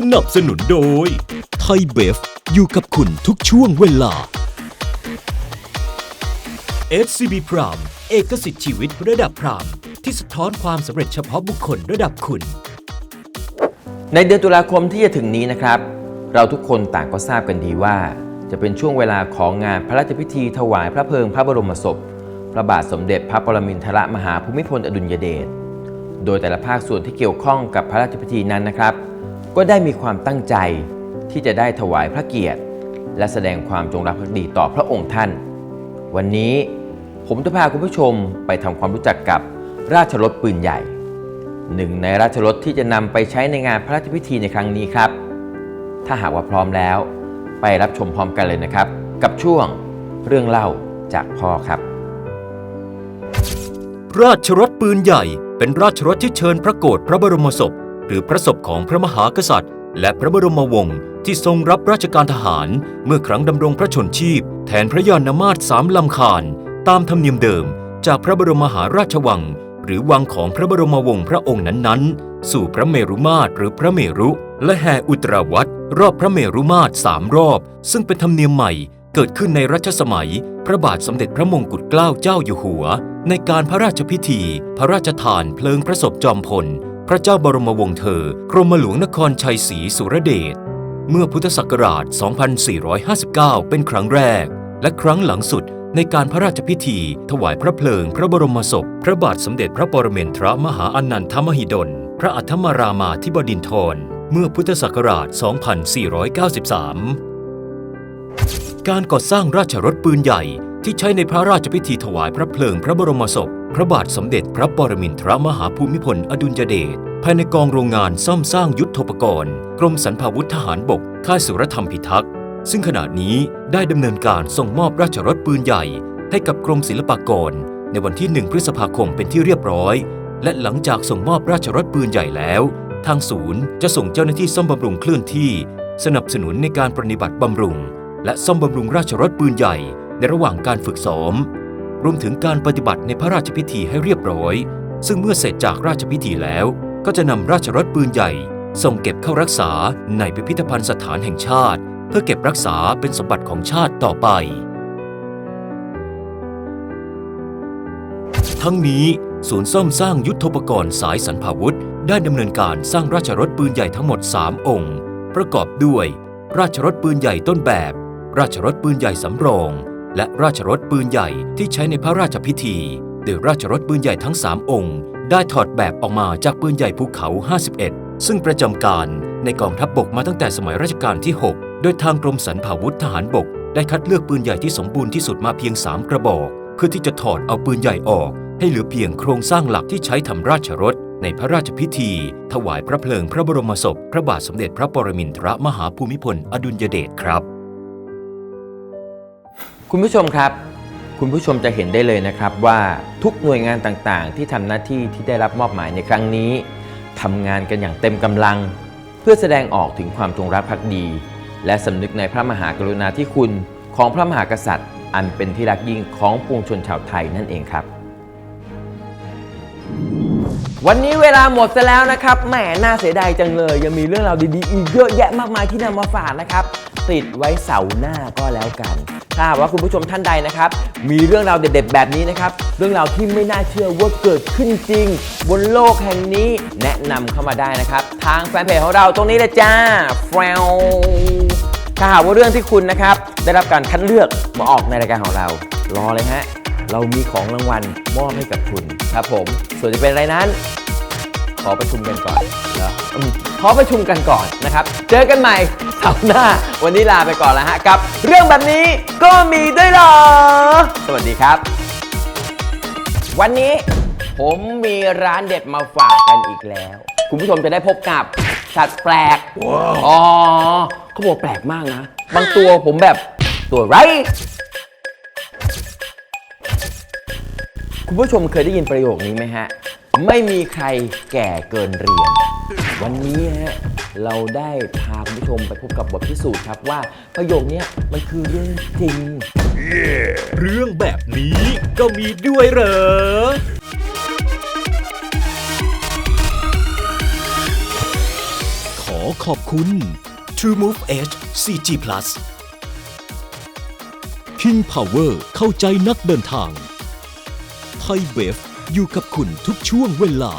สนับสนุนโดย ไทยเบฟ อยู่กับคุณทุกช่วงเวลา SCB Prime เอกสิทธิ์ชีวิตระดับพรามที่สะท้อนความสำเร็จเฉพาะบุคคลระดับคุณ ในเดือนตุลาคมที่จะถึงนี้นะครับ เราทุกคนต่างก็ทราบกันดีว่า จะเป็นช่วงเวลาของงานพระราชพิธีถวายพระเพลิงพระบรมศพ พระบาทสมเด็จพระปรมินทรมหาภูมิพลอดุลยเดชโดยแต่ละภาคส่วนที่เกี่ยวข้องกับพระราชพิธีนั้นนะครับ ก็ได้มีความตั้งใจที่จะได้ถวายพระเกียรติ และแสดงความจงรักภักดีต่อพระองค์ท่าน วันนี้ผมจะพาคุณผู้ชมไปทำความรู้จักกับราชรถปืนใหญ่ หนึ่งในราชรถที่จะนำไปใช้ในงานพระราชพิธีในครั้งนี้ครับ ถ้าหากว่าพร้อมแล้ว ไปรับชมพร้อมกันเลยนะครับ กับช่วงเรื่องเล่าจากพ่อครับ ราชรถปืนใหญ่ เป็นราชรถที่เชิญพระโกรธพระบรมศพ หรือพระศพของพระมหากษัตริย์ และพระบรมวงศ์ที่ทรงรับราชการทหาร เมื่อครั้งดำรงพระชนชีพ แทนพระยานมาศสามลำคาญ ตามธรรมเนียมเดิม จากพระบรมมหาราชวัง หรือวังของพระบรมวงศ์พระองค์นั้นๆ สู่พระเมรุมาตรหรือพระเมรุ และแห่อุตราวัตรรอบพระเมรุมาตรสามรอบ ซึ่งเป็นธรรมเนียมใหม่เกิดขึ้นในรัชสมัย พระบาทสมเด็จพระมงกุฎเกล้าเจ้าอยู่หัว ในการพระราชพิธี พระราชทานเพลิงพระศพจอมพล พระเจ้าบรมวงศ์เธอกรมหลวงนครชัยศรีสุรเดช เมื่อพุทธศักราช 2459 เป็นครั้งแรก และครั้งหลังสุดในการพระราชพิธี ถวายพระเพลิงพระบรมศพ พระบาทสมเด็จพระปรเมนทรมหาอนันทมหิดล พระอัธมารามาธิบดินทร เมื่อพุทธศักราช 2493 การก่อสร้างราชรถปืนใหญ่ที่ใช้ในพระราชพิธีถวายพระเพลิงพระบรมศพ พระบาทสมเด็จพระปรมินทรมหาภูมิพลอดุลยเดชภายในกองโรงงานซ่อมสร้างยุทธปกรณ์ กรมสรรพาวุธทหารบก ค่ายสุรธรรมพิทักษ์ ซึ่งขณะนี้ได้ดำเนินการส่งมอบราชรถปืนใหญ่ ให้กับกรมศิลปากร ในวันที่ 1 พฤษภาคมเป็นที่เรียบร้อย และหลังจากส่งมอบราชรถปืนใหญ่แล้ว ทางศูนย์จะส่งเจ้าหน้าที่ซ่อมบำรุงเคลื่อนที่ สนับสนุนในการปฏิบัติบำรุง และซ่อมบำรุงราชรถปืนใหญ่ ในระหว่างการฝึกซ้อม รวมถึงการปฏิบัติในพระราชพิธีให้เรียบร้อย ซึ่งเมื่อเสร็จจากราชพิธีแล้ว ก็จะนำราชรถปืนใหญ่ ส่งเก็บเข้ารักษาในพิพิธภัณฑ์สถานแห่งชาติ เพื่อเก็บรักษาเป็นสมบัติของชาติต่อไป ทั้งนี้ศูนย์ซ่อมสร้างยุทธปกรณ์สายสรรพาวุธ ได้ดำเนินการสร้างราชรถปืนใหญ่ทั้งหมด 3 องค์ ประกอบด้วย ราชรถปืนใหญ่ต้นแบบ ราชรถปืนใหญ่สำรอง และราชรถปืนใหญ่ที่ใช้ในพระราชพิธี โดยราชรถปืนใหญ่ทั้ง 3 องค์ ได้ถอดแบบออกมาจากปืนใหญ่ภูเขา 51 ซึ่งประจำการในกองทัพบบกมาตั้งแต่สมัยรัชกาลที่ 6 โดยทางกรมสรรพาวุธทหารบก ได้คัดเลือกปืนใหญ่ที่สมบูรณ์ที่สุดมาเพียง 3 กระบอก เพื่อที่จะถอดเอาปืนใหญ่ออก ให้เหลือเพียงโครงสร้างหลักที่ใช้ทำราชรถในพระราชพิธี ถวายพระเพลิงพระบรมศพ พระบาทสมเด็จพระปรมินทรมหาภูมิพล อดุลยเดชครับ คุณผู้ชมครับ คุณผู้ชมจะเห็นได้เลยนะครับว่าทุกหน่วยงานต่างๆ ที่ทำหน้าที่ที่ได้รับมอบหมายในครั้งนี้ทำงานกันอย่างเต็มกำลัง เพื่อแสดงออกถึงความจงรักภักดี และสำนึกในพระมหากรุณาธิคุณของพระมหากษัตริย์ อันเป็นที่รักยิ่งของปวงชนชาวไทยนั่นเองครับ วันนี้เวลาหมดซะแล้วนะครับแหมน่าเสียดายจังเลย ยังมีเรื่องราวดีๆอีกเยอะแยะมากมายที่นำมาฝากนะครับ ติดไว้เสาร์หน้าก็แล้วกัน ถ้าหากว่าคุณผู้ชมท่านใดนะครับ มีเรื่องราวเด็ด ๆ แบบนี้นะครับ เรื่องราวที่ไม่น่าเชื่อว่าเกิดขึ้นจริง บนโลกแห่งนี้แนะนำเข้ามาได้นะครับ ทางแฟนเพจของเราตรงนี้เลยจ้าแฟลถ้าหากว่าเรื่องที่คุณนะครับ ได้รับการคัดเลือกมาออกในรายการของเรา รอเลยฮะเรามีของรางวัลมอบให้กับคุณครับผม ส่วนจะเป็นอะไรนั้น ขอประชุมกันก่อนเหรออืม ขอประชุมกันก่อนนะครับ เจอกันใหม่เสาร์หน้า วันนี้ลาไปก่อนแล้วฮะกับ เรื่องแบบนี้ก็มีด้วยเหรอ สวัสดีครับ วันนี้ผมมีร้านเด็ดมาฝากกันอีกแล้ว คุณผู้ชมจะได้พบกับสัตว์แปลก อ๋อเขาบอกแปลกมากนะ บางตัวผมแบบตัวไร คุณผู้ชมเคยได้ยินประโยคนี้ไหมฮะ ไม่มีใครแก่เกินเรียน วันนี้ฮะเราได้พาคุณผู้ชมไปพบกับบทพิสูจน์ครับว่าประโยคเนี้ยมันคือเรื่องจริง เรื่องแบบนี้ก็มีด้วยเหรอ ขอขอบคุณ TrueMove Edge 4G Plus King Power เข้าใจนักเดินทาง ไทยเบฟอยู่กับคุณทุกช่วงเวลา